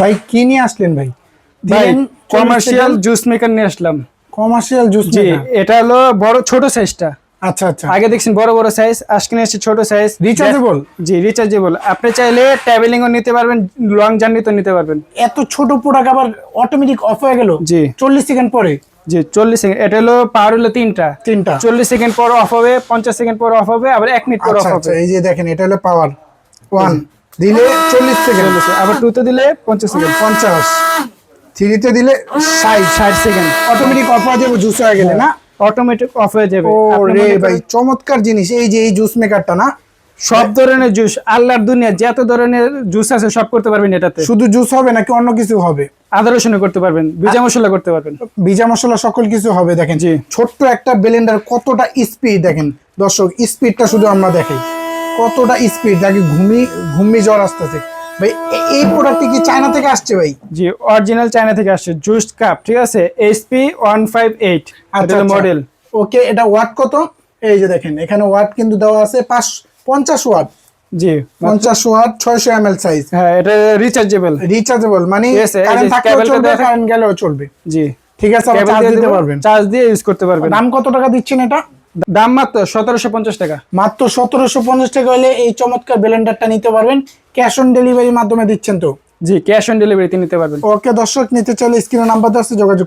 ভাই কি নিয়ে আসলেন ভাই? কমার্শিয়াল জুস মেকার নিয়ে আসলাম। কমার্শিয়াল জুস জি এটা হলো বড় ছোট সাইজটা আচ্ছা আচ্ছা। আগে দেখছেন বড় বড় সাইজ আজকে নিয়ে ছোট সাইজ Rechargeable? জি রিচার্জেবল আপনি চাইলে ট্রাভেলিং ও নিতে পারবেন লং জার্নি তো নিতে পারবেন। এত ছোট প্রোডাক্ট আবার অটোমেটিক অফ হয়ে গেল? জি। চল্লিশ সেকেন্ড পরে? জি চল্লিশ সেকেন্ড এটা হলো পাওয়ার হলো তিনটা। তিনটা। চল্লিশ সেকেন্ড পর অফ হবে পঞ্চাশ সেকেন্ড পর অফ হবে আবার এক মিনিট পর অফ আচ্ছা হবে। আচ্ছা এই যে দেখেন এটা হলো পাওয়ার ওয়ান দিলে চল্লিশ সেকেন্ড আবার টুতে দিলে পঞ্চাশ সেকেন্ড পঞ্চাশ। থ্রিতে দিলে ষাট ষাট সেকেন্ড অটোমেটিক অফ হয়ে যাবে জুস হয়ে গেলে না? অটোমেটিক অফ হয়ে যাবে। রে ভাই চমৎকার জিনিস এই যে এই জুস মেকারটা না? সব ধরনের জুস আল্লাহর দুনিয়া যত ধরনের জুস আছে সব করতে পারবেন এটাতে। শুধু জুস হবে নাকি অন্য কিছু হবে? আদা রসুন করতে পারবেন ভিজা মশলা করতে পারবেন। ভিজা মশলা সকল কিছু হবে দেখেন। জি। ছোট্ট একটা ব্লেন্ডার কতটা স্পিড দেখেন। দর্শক স্পিডটা শুধু আমরা দেখাই। কতটা স্পিড দেখে ঘুমি ঘুমি জ্বর আসতেছে? ভাই এই প্রোডাক্টটি কি চায়না থেকে আসছে ভাই? জি অরিজিনাল চায়না থেকে আসছে জুস কাপ ঠিক আছে? HP one five eight model okay এটা ওয়াট কত? এই যে দেখেন এখানে ওয়াট কিন্তু দেওয়া আছে পাঁচ পঞ্চাশ ওয়াট জি পঞ্চাশ ওয়াট ছয়শো এম এল সাইজ হ্যাঁ এটা রিচার্জেবল রিচার্জেবল মানে কারেন্ট থাকলেও চলবে কারেন্ট গেলেও চলবে। জি ঠিক আছে চার্জ দিতে পারবেন। চার্জ দিয়ে ইউজ করতে পারবেন। দাম কত টাকা দিচ্ছেন এটা? দাম মাত্র সতেরোশো পঞ্চাশ টাকা। মাত্র সতেরোশো পঞ্চাশ টাকা হলে এই চমৎকার ব্লেন্ডারটা নিতে পারবেন। ক্যাশ অন ডেলিভারির মাধ্যমে দিচ্ছেন তো? জি ক্যাশ অন ডেলিভারিতে নিতে পারবেন। ওকে দর্শক নিতে চাইলে স্ক্রিনে নাম্বার আছে যোগাযোগ